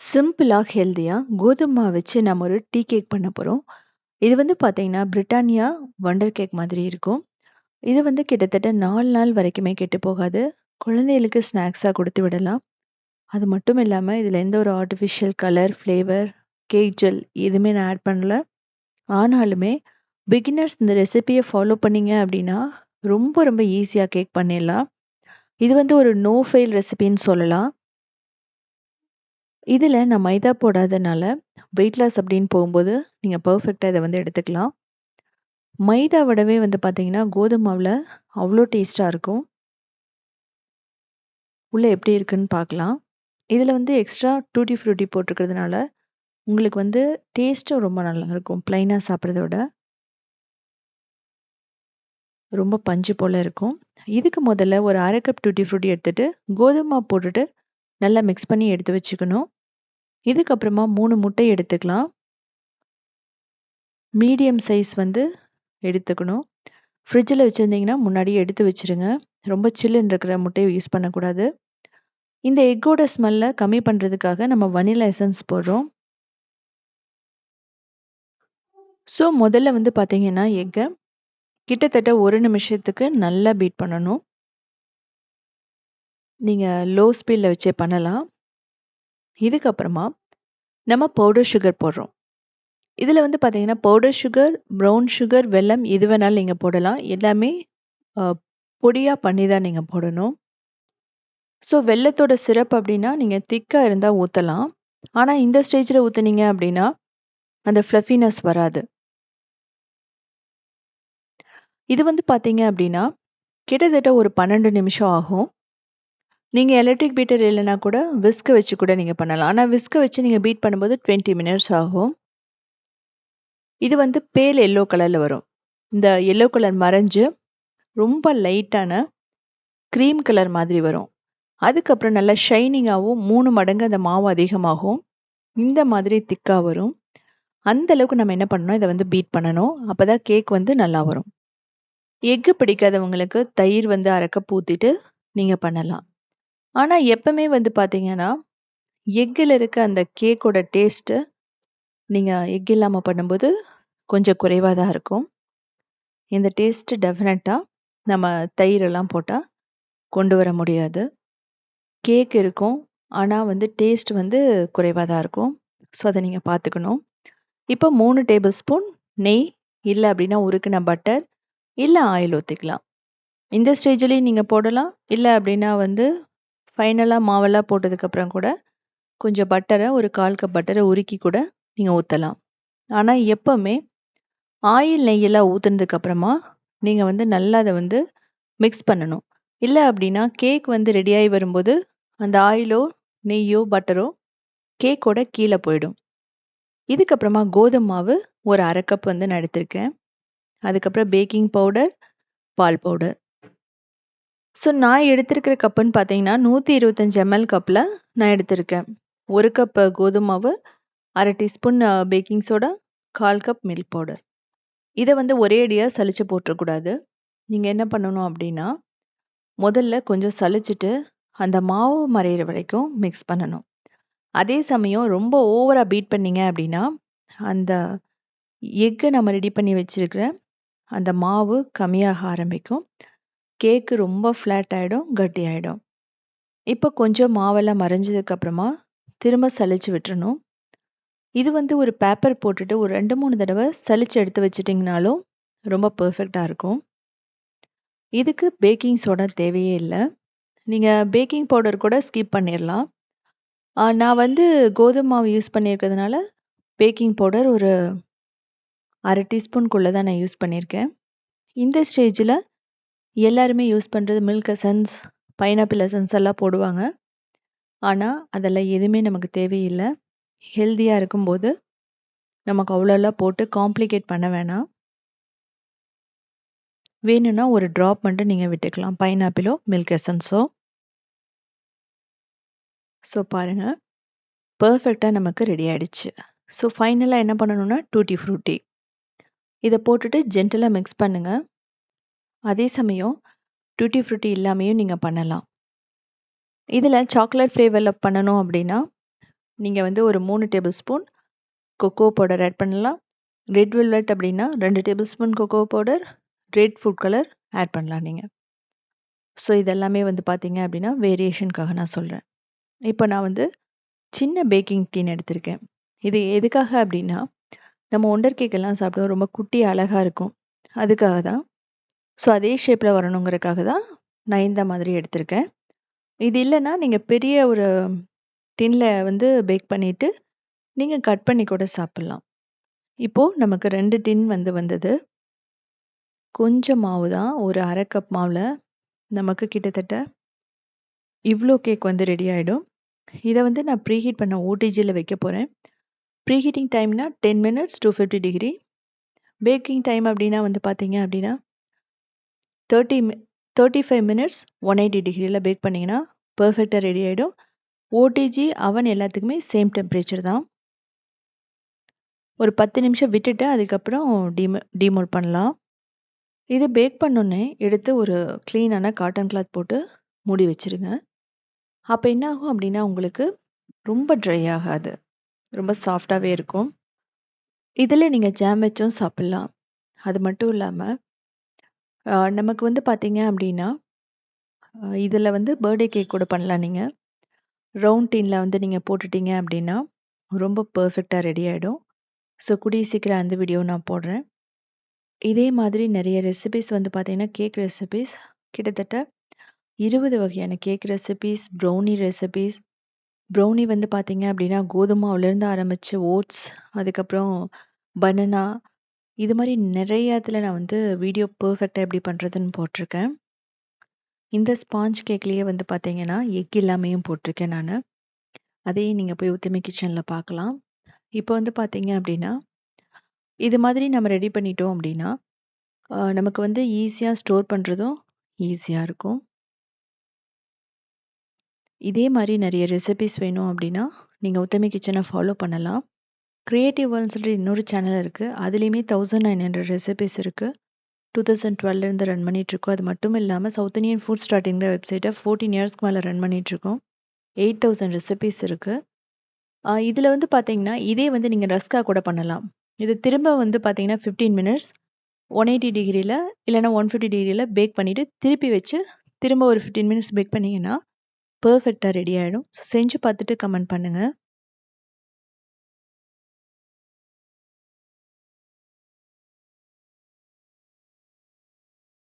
சிம்பிளாக ஹெல்த்தியாக கோதுமா மாவு வச்சு நம்ம ஒரு டீ கேக் பண்ண போகிறோம் இது வந்து பார்த்தீங்கன்னா, பிரிட்டானியா வண்டர் கேக் மாதிரி இருக்கும். இது வந்து கிட்டத்தட்ட நாலு நாள் வரைக்குமே கெட்டு போகாது. குழந்தைகளுக்கு ஸ்நாக்ஸாக கொடுத்து விடலாம். அது மட்டும் இல்லாமல் இதில் எந்த ஒரு artificial colour, flavour, cake gel எதுவுமே நான் ஆட் பண்ணல. ஆனாலுமே, பிகினர்ஸ் இந்த ரெசிபியை ஃபாலோ பண்ணீங்க அப்படின்னா, ரொம்ப ரொம்ப ஈஸியாக கேக் பண்ணிடலாம். இது வந்து ஒரு நோ ஃபெயில் ரெசிபின்னு சொல்லலாம். இதில் நான் மைதா போடாதனால, வெயிட் லாஸ் அப்படின்னு போகும்போது, நீங்கள் பர்ஃபெக்டாக இதை வந்து எடுத்துக்கலாம். மைதா விடவே வந்து பார்த்தீங்கன்னா, கோதுமை மாவில் அவ்வளோ டேஸ்ட்டாக இருக்கும். உள்ளே எப்படி இருக்குன்னு பார்க்கலாம். இதில் வந்து எக்ஸ்ட்ரா டூட்டி ஃப்ரூட்டி போட்டிருக்கிறதுனால, உங்களுக்கு வந்து டேஸ்ட்டும் ரொம்ப நல்லாயிருக்கும். ப்ளைனாக சாப்பிட்றத விட. ரொம்ப பஞ்சு போல இருக்கும். இதுக்கு முதல்ல ஒரு அரை கப் டூட்டி ஃப்ரூட்டி எடுத்துட்டு, கோதுமை போட்டுட்டு நல்லா மிக்ஸ் பண்ணி எடுத்து வச்சுக்கணும். இதுக்கப்புறமா மூணு முட்டை எடுத்துக்கலாம். மீடியம் சைஸ் வந்து எடுத்துக்கணும். ஃப்ரிட்ஜில் வச்சுருந்தீங்கன்னா முன்னாடியே எடுத்து வச்சுருங்க. ரொம்ப சில்லுன்னு இருக்கிற முட்டையை யூஸ் பண்ணக்கூடாது. இந்த எக்கோட ஸ்மெல்ல கம்மி பண்ணுறதுக்காக நம்ம வனிலா எசன்ஸ் போடுறோம். ஸோ, முதல்ல வந்து பார்த்தீங்கன்னா, எக்கை கிட்டத்தட்ட ஒரு நிமிஷத்துக்கு நல்லா பீட் பண்ணணும். நீங்கள் லோ ஸ்பீடில் வச்சே பண்ணலாம். இதுக்கப்புறமா, நம்ம பவுடர் சுகர் போடுறோம். இதில் வந்து பார்த்தீங்கன்னா, பவுடர் சுகர், ப்ரவுன் சுகர், வெல்லம் எது வேணாலும் நீங்கள் போடலாம். எல்லாமே பொடியாக பண்ணி தான் நீங்கள் போடணும். ஸோ, வெல்லத்தோட சிரப் அப்படின்னா, நீங்கள் திக்காக இருந்தால் ஊற்றலாம் ஆனால் இந்த ஸ்டேஜில் ஊற்றுனீங்க அப்படின்னா, அந்த ஃப்ளஃபினஸ் வராது. இது வந்து பார்த்தீங்க அப்படின்னா, கிட்டத்தட்ட ஒரு 12 நிமிஷம் ஆகும். நீங்கள் எலக்ட்ரிக் பீட்டர் இல்லைனா கூட, விஸ்க் வச்சு கூட நீங்கள் பண்ணலாம். ஆனால் விஸ்க வச்சு நீங்கள் பீட் பண்ணும்போது 20 மினிட்ஸ் ஆகும். இது வந்து பேல் எல்லோ கலரில் வரும். இந்த எல்லோ கலர் மறைஞ்சு, ரொம்ப லைட்டான க்ரீம் கலர் மாதிரி வரும். அதுக்கப்புறம் நல்லா ஷைனிங்காகவும் மூணு மடங்கு அந்த மாவு அதிகமாகும். இந்த மாதிரி திக்காக வரும். அந்த அளவுக்கு நம்ம என்ன பண்ணணும், இதை வந்து பீட் பண்ணணும். அப்போ தான் கேக் வந்து நல்லா வரும். எக்கு பிடிக்காதவங்களுக்கு தயிர் வந்து அரைக்க பூத்திட்டு நீங்கள் பண்ணலாம். ஆனா, எப்பவுமே வந்து பார்த்தீங்கன்னா, எக்குல இருக்க அந்த கேக்கோட டேஸ்ட்டு, நீங்க எக் இல்லாம பண்ணும்போது கொஞ்சம் குறைவா தான் இருக்கும். இந்த டேஸ்ட் டெஃபினட்டா நம்ம தயிர் எல்லாம் போட்டா கொண்டு வர முடியாது. கேக் இருக்கும். ஆனா வந்து டேஸ்ட் வந்து குறைவா தான் இருக்கும். ஸோ, அத நீங்க பார்த்துக்கணும். இப்போ 3 டேபிள் ஸ்பூன் நெய், இல்ல அப்படின்னா உருக்குன பட்டர், இல்ல ஆயில் ஊத்திக்கலாம். இந்த ஸ்டேஜ்லயும் நீங்க போடலாம். இல்ல அப்படின்னா வந்து ஃபைனலாக மாவெல்லாம் போட்டதுக்கப்புறம் கூட, கொஞ்சம் பட்டரை ஒரு 1/4 கப் பட்டரை உருக்கி கூட நீங்கள் ஊற்றலாம் ஆனால் எப்போவுமே ஆயில், நெய்யெல்லாம் ஊற்றுனதுக்கப்புறமா நீங்கள் வந்து நல்லா அதை வந்து மிக்ஸ் பண்ணணும். இல்லை அப்படின்னா, கேக் வந்து ரெடியாகி வரும்போது, அந்த ஆயிலோ, நெய்யோ, பட்டரோ கேக்கோட கீழே போயிடும். இதுக்கப்புறமா கோதும மாவு ஒரு அரை கப் வந்து நான் எடுத்திருக்கேன். அதுக்கப்புறம் பேக்கிங் பவுடர், பால் பவுடர். ஸோ, நான் எடுத்திருக்கிற கப்புன்னு பார்த்தீங்கன்னா, 125 எம்எல் கப்பில் நான் எடுத்திருக்கேன். ஒரு கப் கோதும மாவு, 1/2 teaspoon baking soda, 1/4 cup milk powder. இதை வந்து ஒரே அடியாக சலிச்சு போட்டுறக்கூடாது. நீங்க என்ன பண்ணணும் அப்படின்னா, முதல்ல கொஞ்சம் சலிச்சுட்டு, அந்த மாவு மறையிற வரைக்கும் மிக்ஸ் பண்ணணும். அதே சமயம் ரொம்ப ஓவராக பீட் பண்ணீங்க அப்படின்னா, அந்த எக்கை நம்ம ரெடி பண்ணி வச்சிருக்கிற அந்த மாவு கம்மியாக ஆரம்பிக்கும். கேக்கு ரொம்ப ஃப்ளாட் ஆகிடும் கட்டி ஆகிடும் இப்போ கொஞ்சம் மாவெல்லாம் மறைஞ்சதுக்கப்புறமா திரும்ப சலிச்சு விட்டுறணும். இது வந்து ஒரு பேப்பர் போட்டுட்டு ஒரு ரெண்டு மூணு தடவை சலிச்சு எடுத்து வச்சிட்டிங்கனாலும் ரொம்ப பர்ஃபெக்டாக இருக்கும். இதுக்கு பேக்கிங் சோடா தேவையே இல்லை நீங்கள் பேக்கிங் பவுடர் கூட ஸ்கிப் பண்ணிடலாம் நான் வந்து கோதுமை மாவு யூஸ் பண்ணியிருக்கிறதுனால, பேக்கிங் பவுடர் ஒரு அரை டீஸ்பூன்குள்ளே தான் நான் யூஸ் பண்ணியிருக்கேன். இந்த ஸ்டேஜில் எல்லாருமே யூஸ் பண்ணுறது மில்க் எசன்ஸ், பைனாப்பிள் எசன்ஸ் எல்லாம் போடுவாங்க. ஆனால் அதெல்லாம் எதுவுமே நமக்கு தேவையில்லை ஹெல்த்தியாக இருக்கும்போது, நமக்கு அவ்வளோலாம் போட்டு காம்ப்ளிகேட் பண்ண வேணாம். வேணும்னா ஒரு ட்ராப் மட்டும் நீங்கள் விட்டுக்கலாம். பைனாப்பிளோ, மில்க் எசன்ஸோ. ஸோ, பாருங்கள் பர்ஃபெக்டாக நமக்கு ரெடி ஆகிடுச்சு ஸோ, ஃபைனலாக என்ன பண்ணணும்னா, டூட்டி ஃப்ரூட்டி. இதை போட்டுட்டு ஜென்டலாக மிக்ஸ் பண்ணுங்கள் அதே சமயம் டூட்டி ஃப்ரூட்டி இல்லாமையும் நீங்கள் பண்ணலாம். இதில் சாக்லேட் ஃப்ளேவரில் பண்ணணும் அப்படின்னா, நீங்கள் வந்து ஒரு மூணு table spoon cocoa powder add பண்ணலாம். ரெட் வெல்வெட் அப்படின்னா ரெண்டு table spoon cocoa powder red food colour add பண்ணலாம் நீங்கள் ஸோ இதெல்லாமே வந்து பார்த்தீங்க அப்படின்னா வேரியேஷனுக்காக நான் சொல்கிறேன் இப்போ நான் வந்து சின்ன பேக்கிங் டீன் எடுத்திருக்கேன். இது எதுக்காக அப்படின்னா நம்ம ஒண்டர் கேக்கெல்லாம் சாப்பிடுவோம் ரொம்ப குட்டி அழகாக இருக்கும். அதுக்காக தான் ஸோ அதே ஷேப்பில் வரணுங்கிறதுக்காக தான் நான் இந்த மாதிரி எடுத்திருக்கேன். இது இல்லைன்னா நீங்கள் பெரிய ஒரு டின்னில் வந்து பேக் பண்ணிவிட்டு நீங்கள் கட் பண்ணி கூட சாப்பிட்லாம். இப்போது நமக்கு ரெண்டு டின் வந்து வந்தது. கொஞ்சம் மாவு தான் ஒரு அரை கப் மாவில் நமக்கு கிட்டத்தட்ட இவ்வளோ கேக் வந்து ரெடி ஆகிடும் இதை வந்து நான் ப்ரீஹீட் பண்ண ஓடிஜியில் வைக்க போகிறேன் ப்ரீஹீட்டிங் டைம்னா ten minutes two fifty degree baking time அப்படின்னா வந்து பார்த்தீங்க அப்படின்னா thirty thirty five minutes one eighty டிகிரியில் பேக் பண்ணிங்கன்னா பர்ஃபெக்டாக ரெடி ஆகிடும் ஓடிஜி அவன் எல்லாத்துக்குமே சேம் டெம்பரேச்சர் தான். ஒரு பத்து நிமிஷம் விட்டுட்டு அதுக்கப்புறம் டிமோ டிமோல் பண்ணலாம். இது பேக் பண்ணோன்னே எடுத்து ஒரு க்ளீனான காட்டன் கிளாத் போட்டு மூடி வச்சுருங்க. அப்போ என்ன ஆகும் அப்படின்னா உங்களுக்கு ரொம்ப ட்ரை ஆகாது. ரொம்ப சாஃப்டாகவே இருக்கும். இதில் நீங்கள் ஜாம் வச்சும் சாப்பிட்லாம். அது மட்டும் இல்லாமல் நமக்கு வந்து பார்த்தீங்க அப்படின்னா இதில் வந்து பர்த்டே கேக் கூட பண்ணலாம் நீங்கள் ரவுண்ட் டீனில் வந்து நீங்கள் போட்டுட்டீங்க அப்படின்னா ரொம்ப பர்ஃபெக்டாக ரெடி ஆகிடும் ஸோ கூடிய சீக்கிரம் அந்த வீடியோ நான் போடுறேன். இதே மாதிரி நிறைய ரெசிபீஸ் வந்து பார்த்தீங்கன்னா கேக் ரெசிபீஸ் கிட்டத்தட்ட இருபது வகையான cake recipes brownie recipes. Brownie வந்து பார்த்தீங்க அப்படின்னா கோதுமாவிலேருந்து ஆரம்பித்து ஓட்ஸ் அதுக்கப்புறம் பனானா இது மாதிரி நிறைய இதில் நான் வந்து வீடியோ பர்ஃபெக்டாக எப்படி பண்ணுறதுன்னு போட்டிருக்கேன். இந்த ஸ்பாஞ்ச் கேக்லேயே வந்து பார்த்தீங்கன்னா எக் இல்லாமையும் போட்டிருக்கேன் நான். அதையும் நீங்கள் போய் உத்தமி கிச்சனில் பார்க்கலாம் இப்போ வந்து பார்த்தீங்க அப்படின்னா இது மாதிரி நம்ம ரெடி பண்ணிட்டோம் அப்படின்னா நமக்கு வந்து ஈஸியாக ஸ்டோர் பண்ணுறதும் ஈஸியாக இருக்கும். இதே மாதிரி நிறைய ரெசிபிஸ் வேணும் அப்படின்னா நீங்கள் உத்தமி கிச்சனை ஃபாலோ பண்ணலாம். க்ரியேட்டிவ் வேர்ல்னு சொல்லிட்டு இன்னொரு சேனல் இருக்குது அதுலேயுமே தௌசண்ட் நைன் ஹண்ட்ரட் ரெசிபிஸ் இருக்குது டூ தௌசண்ட் டுவெல்லேருந்து ரன் பண்ணிகிட்ருக்கோம் அது மட்டும் இல்லாமல் சவுத் இந்தியன் ஃபுட் ஸ்டார்டிங்கிற வெப்சைட்டை ஃபோர்டீன் இயர்ஸ்க்கு மேலே ரன் பண்ணிகிட்ருக்கோம் எயிட் தௌசண்ட் ரெசிபிஸ் இருக்குது இதில் வந்து பார்த்தீங்கன்னா இதே வந்து நீங்கள் ரஸ்கா கூட பண்ணலாம். இது திரும்ப வந்து பார்த்தீங்கன்னா ஃபிஃப்டீன் மினிட்ஸ் ஒன் எயிட்டி டிகிரியில் இல்லைனா ஒன் ஃபிஃப்டி டிகிரியில் பேக் பண்ணிவிட்டு திருப்பி வச்சு திரும்ப ஒரு ஃபிஃப்டீன் மினிட்ஸ் பேக் பண்ணிங்கன்னா பர்ஃபெக்டாக ரெடி ஆகிடும் ஸோ செஞ்சு பார்த்துட்டு கமெண்ட் பண்ணுங்கள்